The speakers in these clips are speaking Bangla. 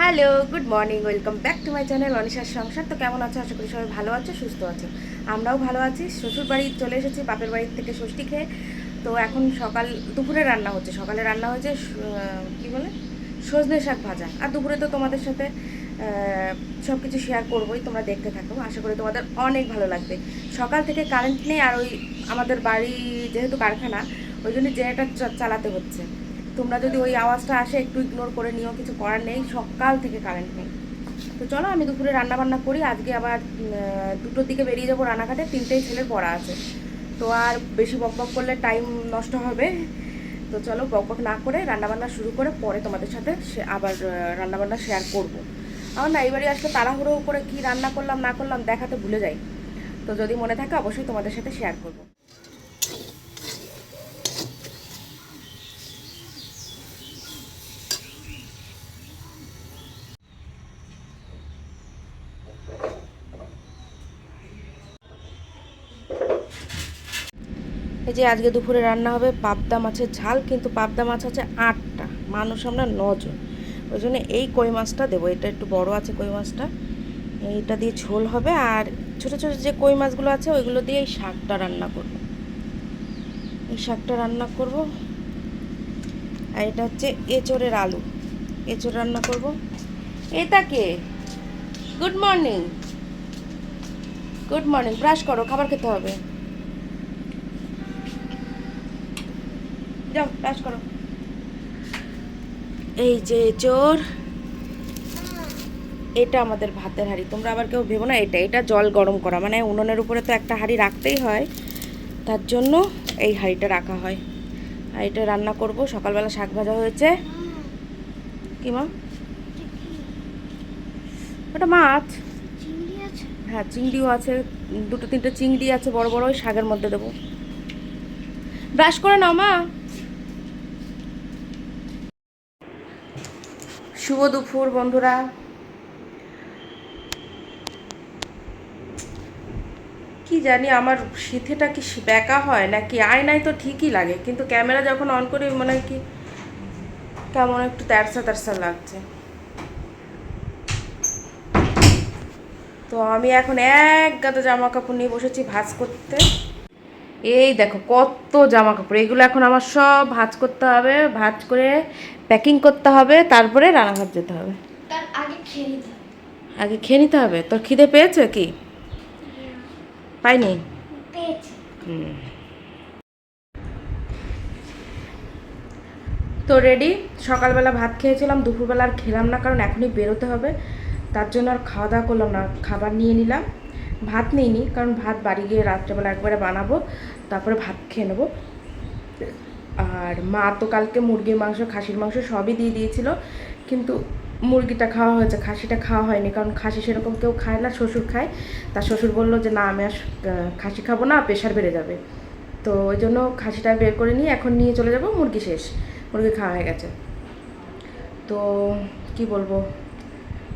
Hello, good morning, welcome back to my channel অনিশার সংসার। তো কেমন আছো? আশা করি সবাই ভালো আছো, সুস্থ আছো। আমরাও ভালো আছি। শ্বশুর বাড়ি চলে এসেছি, বাপের বাড়ির থেকে ষষ্ঠী খেয়ে। তো এখন সকাল, দুপুরে রান্না হচ্ছে। সকালে রান্না হয়েছে কী বলে? সজনে শাক ভাজা। আর দুপুরে তো তোমাদের সাথে সব কিছু শেয়ার করবোই, তোমরা দেখতে থাকো। আশা করি তোমাদের অনেক ভালো লাগবে। সকাল থেকে কারেন্ট নেই, আর ওই আমাদের বাড়ি যেহেতু কারখানা, ওই জন্য জেনারেটার চালাতে হচ্ছে। তোমরা যদি ওই আওয়াজটা আসে, একটু ইগনোর করে নিও, কিছু করার নেই, সকাল থেকে কারেন্ট নেই। তো চলো, আমি দুপুরে রান্না বান্না করি, আজকে আবার দুটোর দিকে বেরিয়ে যাব রান্নাঘাটে, তিনটেই ছেলের পড়া আছে। তো আর বেশি বক বক করলে টাইম নষ্ট হবে। তো চলো, বক বক না করে রান্নাবান্না শুরু করে পরে তোমাদের সাথে আবার রান্নাবান্না শেয়ার করব। আমার না এই বাড়ি আসলে তাড়াহুড়ো করে কি রান্না করলাম, না করলাম দেখাতে ভুলে যাই। তো যদি মনে থাকে, অবশ্যই তোমাদের সাথে শেয়ার করব। এই যে আজকে দুপুরে রান্না হবে পাবদা মাছের ঝাল, কিন্তু পাবদা মাছ আছে আটটা। মানুষ আমরা নজন। ওই জন্য এই কই মাছটা দেবো। এটা একটু বড় আছে কই মাছটা। এইটা দিয়ে ঝোল হবে আর ছোট ছোট যে কই মাছগুলো আছে, ওইগুলো দিয়ে এই শাকটা রান্না করব। এই শাকটা রান্না করব। আর এটা হচ্ছে এঁচড়ের আলু। এঁচড় রান্না করব। এটা কে? Good morning good morning brush করো, খাবার খেতে হবে। যাও, ব্রাশ করো। এই যে চোর। এটা আমাদের ভাতের হাঁড়ি। তোমরা আবার কেউ ভেবো না, এটা এটা জল গরম করা। মানে উনুনের উপরে তো একটা হাঁড়ি রাখতেই হয়। তার জন্য এই হাঁড়িটা রাখা হয়। এটা রান্না করব। সকালবেলা শাক ভাজা হয়েছে। কি মা? ওটা মাছ। হ্যাঁ চিংড়িও আছে। দুটো, তিনটে চিংড়ি আছে, বড় বড়, ওই শাকের মধ্যে দেবো। ব্রাশ করে নাও মা। শুভ দুপুর, বন্ধুরা। কি জানি আমার সিথেটা কি ব্যাকা হয় নাকি? আয়নায় তো ঠিকই লাগে, কিন্তু ক্যামেরা যখন অন করি মনে হয় কি কেমন একটু তেরসা তেরসা লাগছে। তো আমি এখন এক গাদা জামা কাপড় নিয়ে বসেছি ভাজ করতে। এই দেখো কত জামা কাপড় এগুলো এখন আমার সব ভাজ করতে হবে ভাজ করে প্যাকিং করতে হবে তারপরে রান্নাঘর যেতে হবে। আগে খেয়ে নিতে হবে। তোর খিদে পেয়েছে কি? পাইনি। তো রেডি সকালবেলা ভাত খেয়েছিলাম দুপুরবেলা আর খেলাম না কারণ এখনই বেরোতে হবে। তার জন্য আর খাওয়া দাওয়া করলাম না খাবার নিয়ে নিলাম। ভাত নিইনি কারণ ভাত বাড়ি গিয়ে রাত্রেবেলা একবারে বানাবো। তারপরে ভাত খেয়ে নেব। আর মা তো কালকে মুরগির মাংস, খাসির মাংস সবই দিয়ে দিয়েছিল। কিন্তু মুরগিটা খাওয়া হয়েছে, খাসিটা খাওয়া হয়নি। কারণ খাসি সেরকম কেউ খায় না, শ্বশুর খায়। তার শ্বশুর বলল যে, না, আমি আর খাসি খাব না, প্রেশার বেড়ে যাবে। তো ওই জন্য খাসিটা বের করে নিয়ে এখন নিয়ে চলে যাব, মুরগি শেষ। মুরগি খাওয়া হয়ে গেছে। তো কি বলব?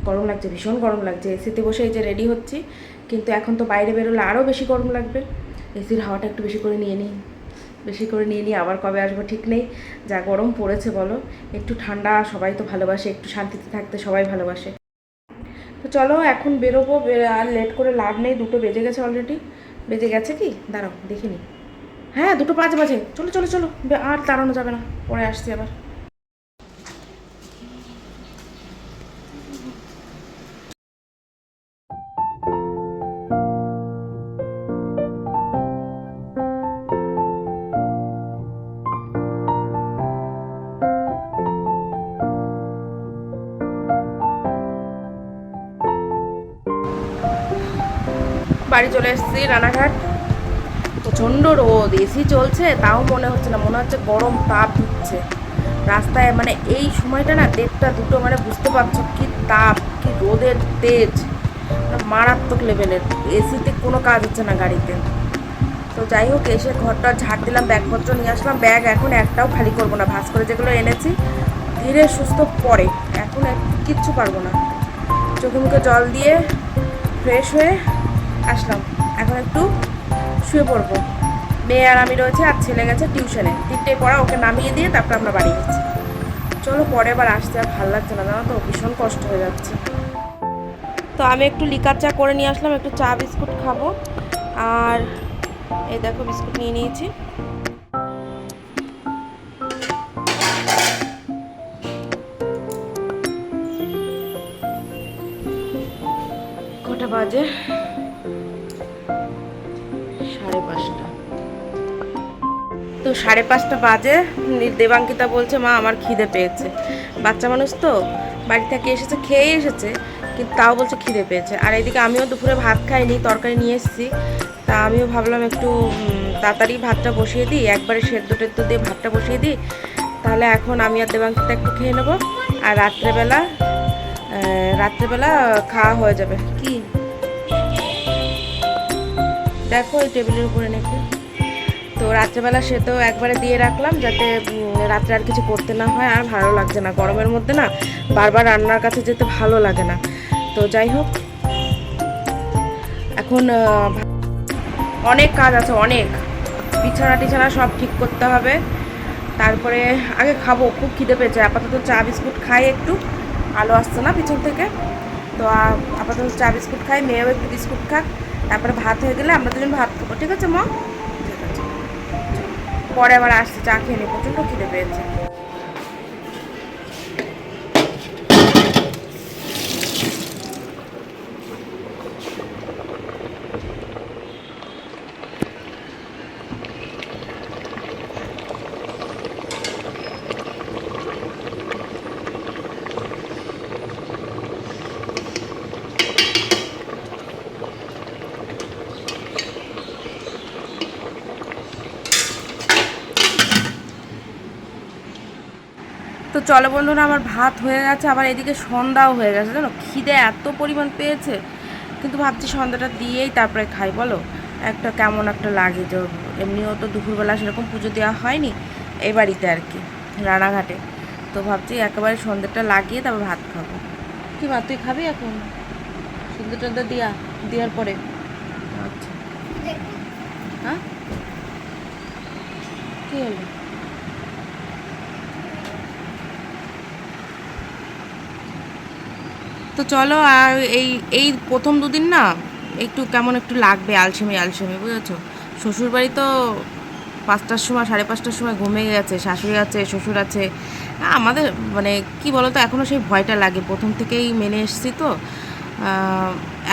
গরম লাগছে, ভীষণ গরম লাগছে। এসিতে বসে এই যে রেডি হচ্ছি। কিন্তু এখন তো বাইরে বেরোলে আরও বেশি গরম লাগবে। এসির হাওয়াটা একটু বেশি করে নিয়ে নিই। বেশি করে নিয়ে নিই আবার কবে আসব ঠিক নেই। যা গরম পড়েছে বলো। একটু ঠান্ডা, সবাই তো ভালোবাসে। একটু শান্তিতে থাকতে সবাই ভালোবাসে। তো চলো এখন বেরোবো। আর লেট করে লাভ নেই। দুটো বেজে গেছে অলরেডি বেজে গেছে কি? দাঁড়াও, দেখিনি। হ্যাঁ দুটো পাঁচ বাজে। চলো চলো চলো। আর দাঁড়ানো যাবে না। পরে আসছি আবার। বাড়ি চলে এসেছি রানাঘাট। প্রচণ্ড রোদ এসি চলছে, তাও মনে হচ্ছে না, মনে হচ্ছে গরম তাপ দিচ্ছে। রাস্তায় মানে এই সময়টা না, দেড়টা দুটো মানে বুঝতে পারছ কি তাপ, কি রোদের তেজ। মারাত্মক লেভেলের এসিতে কোনো কাজ হচ্ছে না গাড়িতে। তো যাই হোক, এসে ঘরটা ঝাড় দিলাম, ব্যাগপত্র নিয়ে আসলাম, ব্যাগ এখন একটাও খালি করব না, ভাস করে যেগুলো এনেছি, ধীরে সুস্থ পরে, এখন কিচ্ছু পারব না। চোখে মুখে জল দিয়ে ফ্রেশ হয়ে আসলাম। এখন একটু শুয়ে পড়ব। মেয়ে আর আমি রয়েছে আর ছেলে গেছে টিউশনে। তিনটে পড়া ওকে নামিয়ে দিয়ে তারপর আমরা বাড়ি যাচ্ছি। চলো পরে আবার আসতে আর ভালো লাগছে না, জানো তো? ভীষণ কষ্ট হয়ে যাচ্ছে। তো আমি একটু লিকার চা করে নিয়ে আসলাম, একটু চা, বিস্কুট খাব। আর এই দেখো, বিস্কুট নিয়ে নিয়েছি। বাজে? সাড়ে পাঁচটা বাজে দেবাঙ্কিতা বলছে, মা, আমার খিদে পেয়েছে। বাচ্চা মানুষ তো, বাড়ি থেকে এসেছে, খেয়ে এসেছে, কিন্তু তাও বলছে খিদে পেয়েছে। আর এদিকে আমিও দুপুরে ভাত খাইনি, তরকারি নিয়ে এসেছি। তা আমিও ভাবলাম একটু তাড়াতাড়ি ভাতটা বসিয়ে দিই, একবারে সেদ্ধ টেদ্ধ দিয়ে ভাতটা বসিয়ে দিই। তাহলে এখন আমি আর দেবাঙ্কিতা একটু খেয়ে নেব, আর রাত্রেবেলা রাত্রেবেলা খাওয়া হয়ে যাবে। কি? দেখো এই টেবিলের উপরে নাকি। তো রাত্রেবেলা সে তো একবারে দিয়ে রাখলাম যাতে রাত্রে আর কিছু করতে না হয়, আর ভালো লাগছে না। গরমের মধ্যে না, বারবার রান্নার কাছে যেতে ভালো লাগে না। তো যাই হোক, এখন অনেক কাজ আছে, অনেক। বিছানা টিছানা সব ঠিক করতে হবে। তারপরে আগে খাব, খুব খিদে পেয়েছে। আপাতত চা বিস্কুট খাই একটু। আলো আসছে না পিছন থেকে। তো আপাতত চা বিস্কুট খাই, মেয়েও একটু বিস্কুট খাক। তারপরে ভাত হয়ে গেলে আমরা দুজন ভাত খাব, ঠিক আছে মা? পরে আবার আসতে চা খেয়ে নিই প্রচণ্ড খিদে পেয়েছে। চলো বন্ধুরা আমার ভাত হয়ে গেছে আবার এদিকে সন্ধ্যাও হয়ে গেছে জানো? খিদে এত পরিমাণ পেয়েছে কিন্তু ভাবছি সন্ধ্যাটা দিয়েই তারপরে খাই বলো? একটা কেমন একটা লাগে যে এমনিও তো দুপুরবেলা সেরকম পুজো দেওয়া হয়নি এই বাড়িতে আর কি রানাঘাটে। তো ভাবছি একেবারে সন্ধ্যাটা লাগিয়ে তারপর ভাত খাব। কি ভাত তুই খাবি এখন? সন্ধ্যে টন্ধে দিয়া দেওয়ার পরে। আচ্ছা। হ্যাঁ? কি হলো? তো চলো আর এই এই প্রথম দুদিন না একটু কেমন একটু লাগবে আলসেমি আলসেমি, বুঝেছ? শ্বশুরবাড়ি তো পাঁচটার সময়, সাড়ে পাঁচটার সময় ঘুমিয়ে গেছে, শাশুড়ি আছে, শ্বশুর আছে। আমাদের মানে কি বলতো এখনও সেই ভয়টা লাগে। প্রথম থেকেই মেনে এসেছি তো।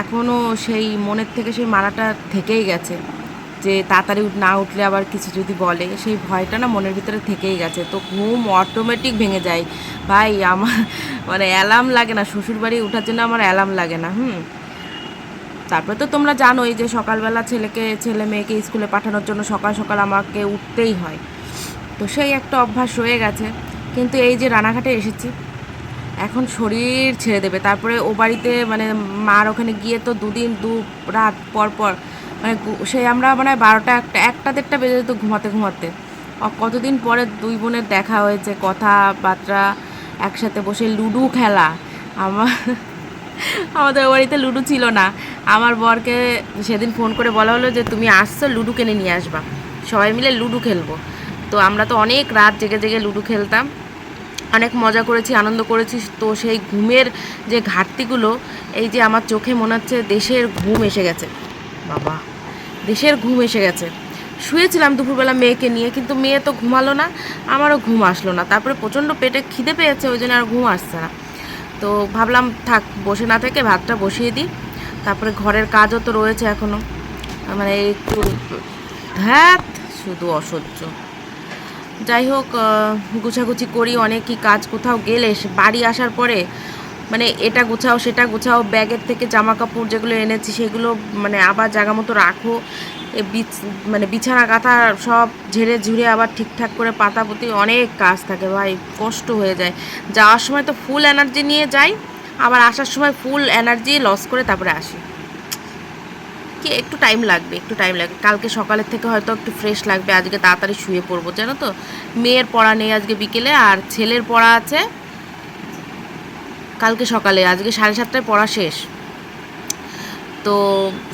এখনও সেই মনের থেকে সেই মারাটা থেকেই গেছে। যে তাড়াতাড়ি না উঠলে আবার কিছু যদি বলে, সেই ভয়টা না মনের ভিতরে থেকেই গেছে। তো ঘুম অটোমেটিক ভেঙে যায়। ভাই, আমার মানে অ্যালার্ম লাগে না, শ্বশুরবাড়ি ওঠার জন্য আমার অ্যালার্ম লাগে না, হুম। তারপরে তো তোমরা জানোই যে সকালবেলা ছেলেকে, ছেলে মেয়েকে স্কুলে পাঠানোর জন্য সকাল সকাল আমাকে উঠতেই হয়। তো সেই একটা অভ্যাস রয়ে গেছে। কিন্তু এই যে রানাঘাটে এসেছি, এখন শরীর ছেড়ে দেবে। তারপরে ও বাড়িতে মানে মার ওখানে গিয়ে তো দুদিন, দু রাত পর পর মানে সেই আমরা মানে বারোটা একটা একটা দেড়টা বেজে যেত ঘুমাতে ঘুমাতে। কতদিন পরে দুই বোনের দেখা হয়েছে, কথাবার্তা একসাথে বসে লুডো খেলা। আমার আমাদের বাড়িতে লুডো ছিল না। আমার বরকে সেদিন ফোন করে বলা হলো যে, তুমি আসছো, লুডো কিনে নিয়ে আসবা। সবাই মিলে লুডো খেলব। তো আমরা তো অনেক রাত জেগে জেগে লুডো খেলতাম। অনেক মজা করেছি, আনন্দ করেছি। তো সেই ঘুমের যে ঘাটতিগুলো, এই যে আমার চোখে মনে হচ্ছে, দেশের ঘুম এসে গেছে। বাবা, দেশের ঘুম এসে গেছে। শুয়েছিলাম দুপুরবেলা মেয়েকে নিয়ে, কিন্তু মেয়ে তো ঘুমালো না, আমারও ঘুম আসলো না। তারপরে প্রচণ্ড পেটে খিদে পেয়েছে, ওই জন্য আর ঘুম আসছে না। তো ভাবলাম, থাক, বসে না থেকে ভাতটা বসিয়ে দিই। তারপরে ঘরের কাজও তো রয়েছে এখনও মানে একটু ধ্যাত, শুধু অসহ্য। যাই হোক গুছাগুছি করি অনেকই কাজ কোথাও গেলে বাড়ি আসার পরে মানে এটা গুছাও, সেটা গুছাও, ব্যাগের থেকে জামা কাপড় যেগুলো এনেছি, সেগুলো মানে আবার জায়গা মতো রাখো। মানে বিছানা কাঁথা সব ঝেড়ে ঝুড়ে আবার ঠিকঠাক করে পাতা পাতাপুতি অনেক কাজ থাকে ভাই, কষ্ট হয়ে যায়। যাওয়ার সময় তো ফুল এনার্জি নিয়ে যাই, আবার আসার সময় ফুল এনার্জি লস করে তারপরে আসি। কি, একটু টাইম লাগবে, একটু টাইম লাগবে। কালকে সকালের থেকে হয়তো একটু ফ্রেশ লাগবে, আজকে তাড়াতাড়ি শুয়ে পড়ব, জানো তো? মেয়ের পড়া নেই আজকে বিকেলে, আর ছেলের পড়া আছে কালকে সকালে, আজকে সাড়ে সাতটায় পড়া শেষ। তো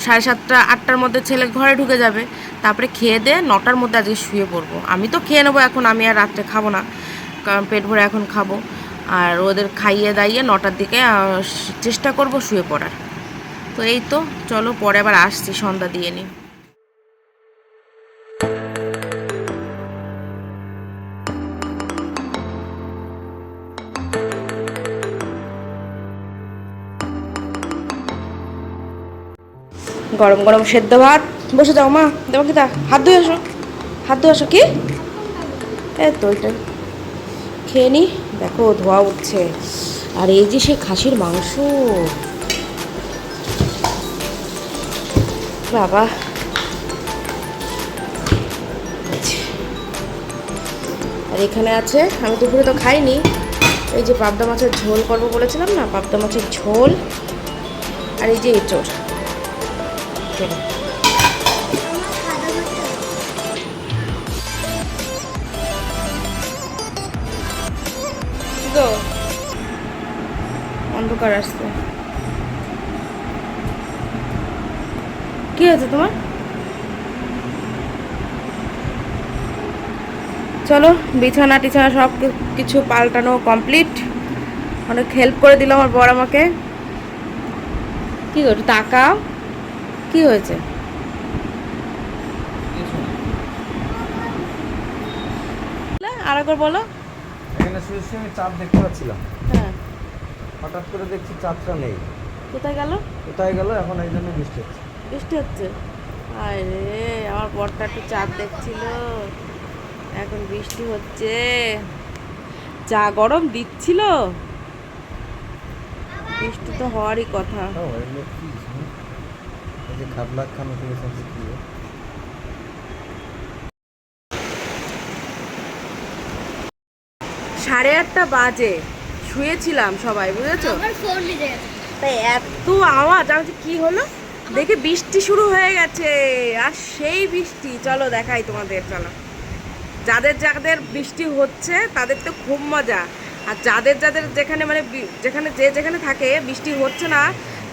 সাড়ে সাতটা, আটটার মধ্যে ছেলে ঘরে ঢুকে যাবে। তারপরে খেয়ে দিয়ে নটার মধ্যে আজকে শুয়ে পড়ব। আমি তো খেয়ে নেব এখন, আমি আর রাত্রে খাব না। কারণ পেট ভরে এখন খাব। আর ওদের খাইয়ে দাইয়ে নটার দিকে চেষ্টা করব শুয়ে পড়ার। তো এই তো, চলো পরে আবার আসছি, সন্ধ্যা দিয়ে নিই গরম গরম সেদ্ধ ভাত। বসে যাও মা, দেবো কি তা? হাত ধুয়ে আসো। হাত ধুয়ে আসো কি? এই ওইটা খেয়ে নি। দেখো, ধোয়া উঠছে। আর এই যে সেই খাসির মাংস। বাবা। আর এখানে আছে, আমি দুপুরে তো খাইনি। এই যে পাবদা মাছের ঝোল করব বলেছিলাম না? পাবদা মাছের ঝোল। আর এই যে এঁচড়। চলো অন্ধকার আসছে। কি হয়েছে তোমার? চলো, বিছানা টিছানা সব কিছু পাল্টানো কমপ্লিট অনেক হেল্প করে দিল আমার বর আমাকে। কি করো তাকাও। কি হয়েছে? আর একবার বলো। এখানে শুয়ে শুয়ে আমি চাঁদ দেখতে পাচ্ছিলাম। হ্যাঁ। হঠাৎ করে দেখছি চাঁদটা নেই। কোথায় গেল? কোথায় গেল? এখন এই জন্য বৃষ্টি হচ্ছে। বৃষ্টি হচ্ছে? আরে আমার বরটা একটু চাঁদ দেখছিল। এখন বৃষ্টি হচ্ছে। যা গরম দিচ্ছিল। বৃষ্টি তো হওয়ারই কথা। যে খাবলা খানো শুনছি কি সাড়ে আটটা বাজে। শুয়েছিলাম সবাই বুঝেছ? তাই এত আওয়াজ আমি কি হলো? দেখে বৃষ্টি শুরু হয়ে গেছে। আর সেই বৃষ্টি চলো দেখাই তোমাদের চলো। যাদের যাদের বৃষ্টি হচ্ছে তাদের তো খুব মজা। আর যাদের যাদের যেখানে মানে যেখানে যে যেখানে থাকে বৃষ্টি হচ্ছে না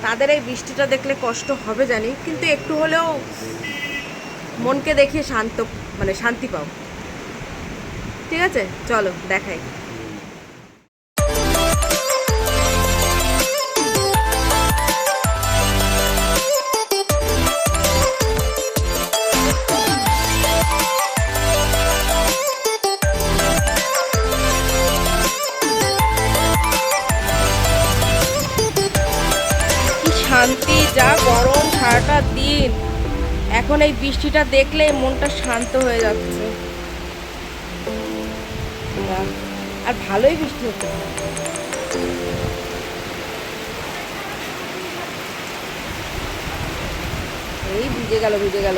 তাদের এই বৃষ্টিটা দেখলে কষ্ট হবে জানি, কিন্তু একটু হলেও মনকে দেখিয়ে শান্ত মানে শান্তি পাও। ঠিক আছে? চলো, দেখাই। যা গরম সারাটা দিন। এখন এই বৃষ্টিটা দেখলে মনটা শান্ত হয়ে যাচ্ছে। আর ভালোই বৃষ্টি হচ্ছে। এই ভিজে গেল ভিজে গেল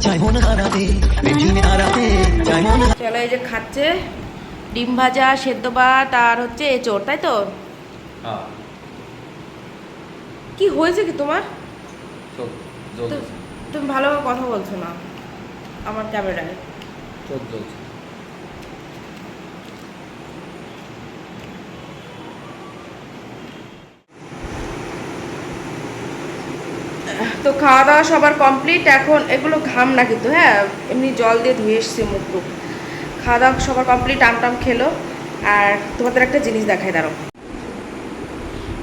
চাই মন হারাতে চাই মন চলো এই যে খাচ্ছে ডিম ভাজা সেদ্ধ ভাত আর হচ্ছে এঁচোড় তাই তো? কি হয়েছে কি তোমার? তুমি ভালোভাবে কথা বলছো না আমার ক্যামেরায়। চোখ জ্বলছে। তো খাওয়া দাওয়া সবার কমপ্লিট এখন এগুলো ঘাম না কিন্তু হ্যাঁ? এমনি জল দিয়ে ধুয়ে এসছি মুখ টুক। খাওয়া দাওয়া সবার কমপ্লিট আম টাম খেলো। আর তোমাদের একটা জিনিস দেখায় দাঁড়ো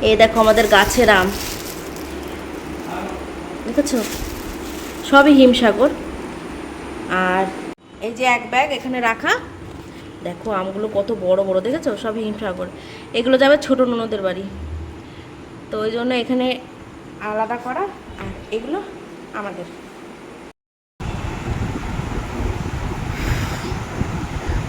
এই দেখো আমাদের গাছের আম। দেখেছ? সবই হিমসাগর। আর এই যে এক ব্যাগ এখানে রাখা। দেখো আমগুলো কত বড় বড়, দেখেছ? সবই হিমসাগর। এগুলো যাবে ছোট ননদের বাড়ি। তো ওই জন্য এখানে আলাদা করা। এগুলো আমাদের।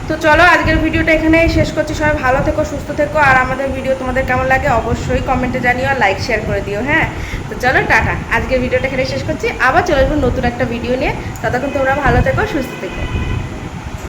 তো চলো আজকের ভিডিওটা এখানে শেষ করছি। সবাই ভালো থেকো, সুস্থ থেকো। আর আমাদের ভিডিও তোমাদের কেমন লাগে অবশ্যই কমেন্টে জানিও আর লাইক শেয়ার করে দিও হ্যাঁ? তো চলো, টাটা। আজকের ভিডিওটা এখানে শেষ করছি। আবার চলে আসব নতুন একটা ভিডিও নিয়ে। ততক্ষণ তোমরা ভালো থেকো, সুস্থ থেকো।